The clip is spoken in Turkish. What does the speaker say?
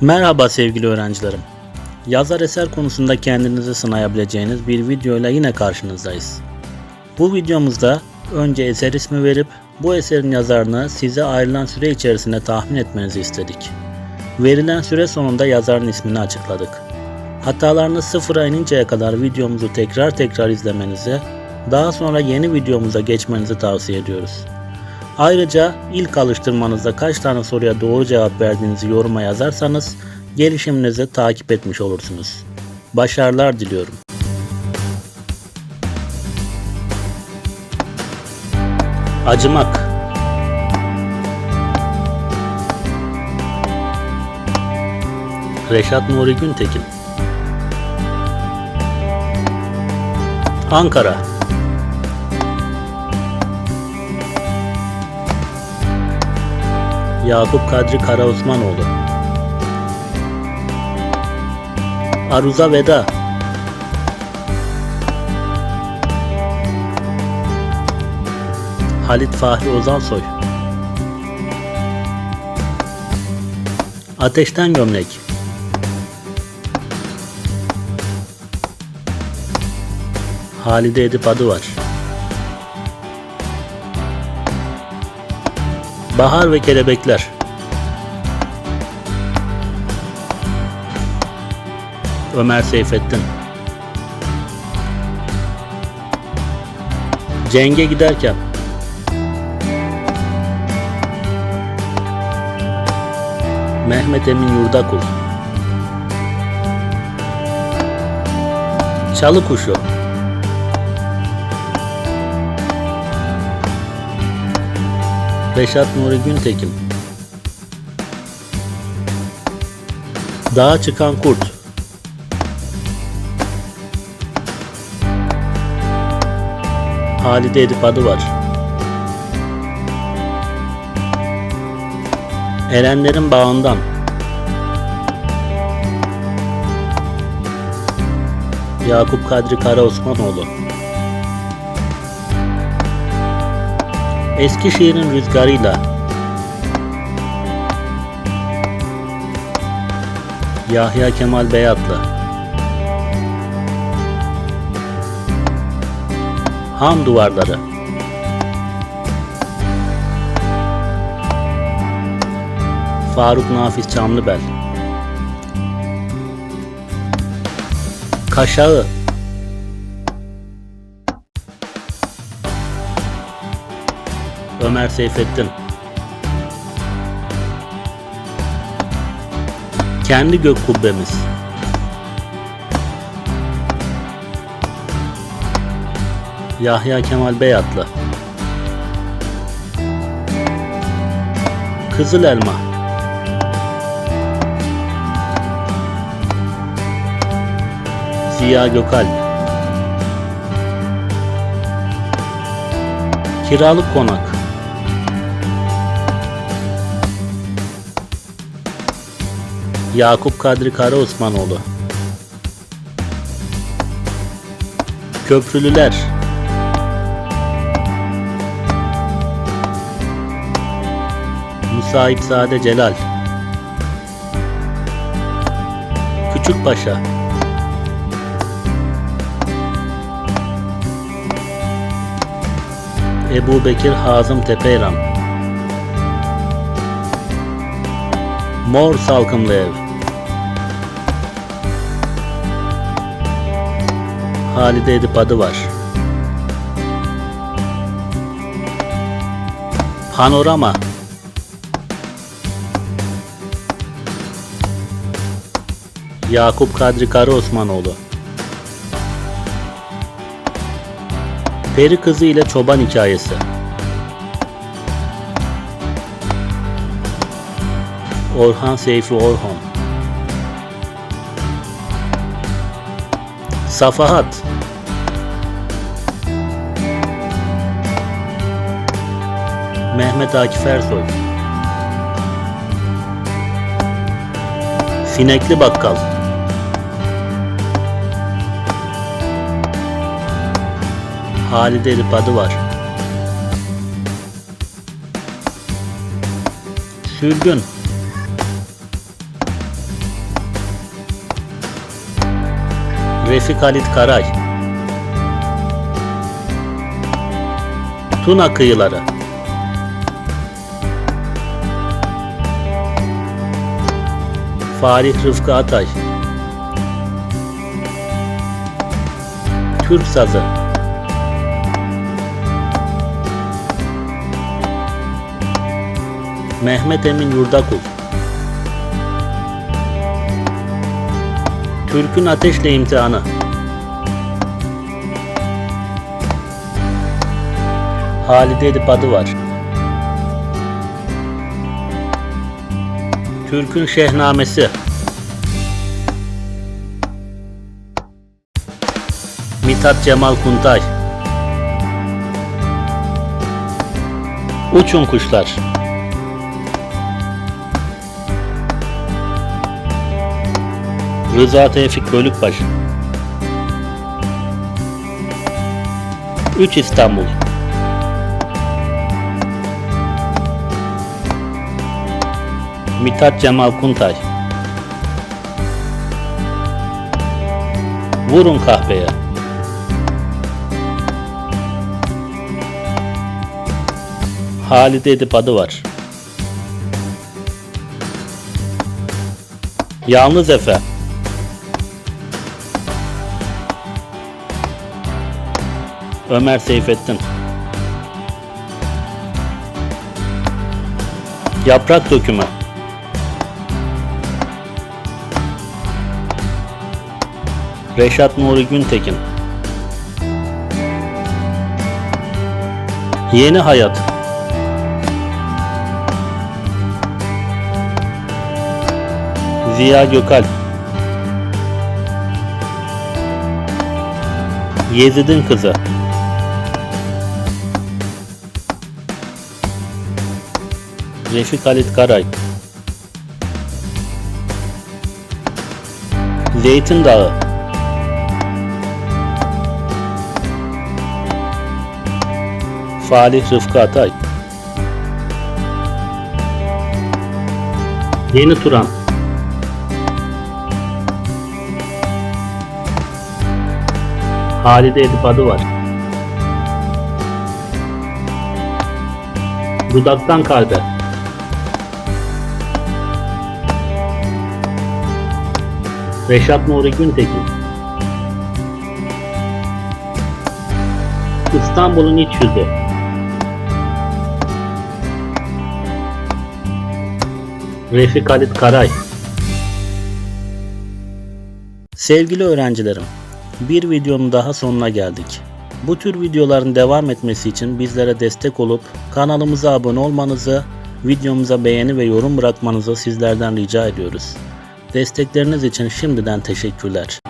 Merhaba sevgili öğrencilerim. Yazar eser konusunda kendinizi sınayabileceğiniz bir videoyla yine karşınızdayız. Bu videomuzda önce eser ismi verip bu eserin yazarını size ayrılan süre içerisinde tahmin etmenizi istedik. Verilen süre sonunda yazarın ismini açıkladık. Hatalarınız sıfıra ininceye kadar videomuzu tekrar tekrar izlemenizi, daha sonra yeni videomuza geçmenizi tavsiye ediyoruz. Ayrıca ilk alıştırmanızda kaç tane soruya doğru cevap verdiğinizi yoruma yazarsanız gelişiminizi takip etmiş olursunuz. Başarılar diliyorum. Acımak Reşat Nuri Güntekin Ankara Yakup Kadri Karaosmanoğlu. Aruza Veda. Halit Fahri Ozansoy. Ateşten Gömlek. Halide Edip adı var. Bahar ve Kelebekler. Ömer Seyfettin. Cenge giderken. Mehmet Emin Yurdakul. Çalı Kuşu Reşat Nuri Güntekin. Dağa çıkan kurt. Halide Edip adı var. Erenlerin bağından. Yakup Kadri Karaosmanoğlu Eskişehir'in rüzgarıyla. Yahya Kemal Beyatlı Ham duvarları. Faruk Nafiz Çamlıbel. Kaşağı Ömer Seyfettin. Kendi gök kubbemiz. Yahya Kemal Beyatlı. Kızıl Elma. Ziya Gökalp. Kiralık Konak Yakup Kadri Karaosmanoğlu. Köprülüler. Musaipzade Celal. Küçükpaşa Ebu Bekir Hazım Tepeyran Mor Salkımlı Ev. Halide Edip adı var. Panorama. Yakup Kadri Karaosmanoğlu. Peri Kızı ile Çoban Hikayesi Orhan Seyfi Orhon Safahat. Mehmet Akif Ersoy. Sinekli Bakkal. Halide Edip adı var. Sürgün Refik Halit Karay. Tuna Kıyıları. Farih Rıfkı Atay. Türk Sazı. Mehmet Emin Yurdakul Türk'ün ateşle imtihanı. Halide Edip adı var. Türk'ün Şehnamesi. Mithat Cemal Kuntay. Uçun Kuşlar Rıza Tevfik Bölükbaş 3 İstanbul. Mithat Cemal Kuntay Vurun kahveye. Halide Edip adı var. Yalnız Efe Ömer Seyfettin. Yaprak dökümü. Reşat Nuri Güntekin. Yeni Hayat. Ziya Gökalp Yezid'in Kızı Refik Halit Karay. Zeytin Dağı. Falih Rıfkı Atay. Yeni Turan. Halide Edip adı var. Dudaktan kalbe Reşat Nuri Güntekin İstanbul'un iç yüzü Refik Halit Karay Sevgili öğrencilerim, bir videonun daha sonuna geldik. Bu tür videoların devam etmesi için bizlere destek olup kanalımıza abone olmanızı, videomuza beğeni ve yorum bırakmanızı sizlerden rica ediyoruz. Destekleriniz için şimdiden teşekkürler.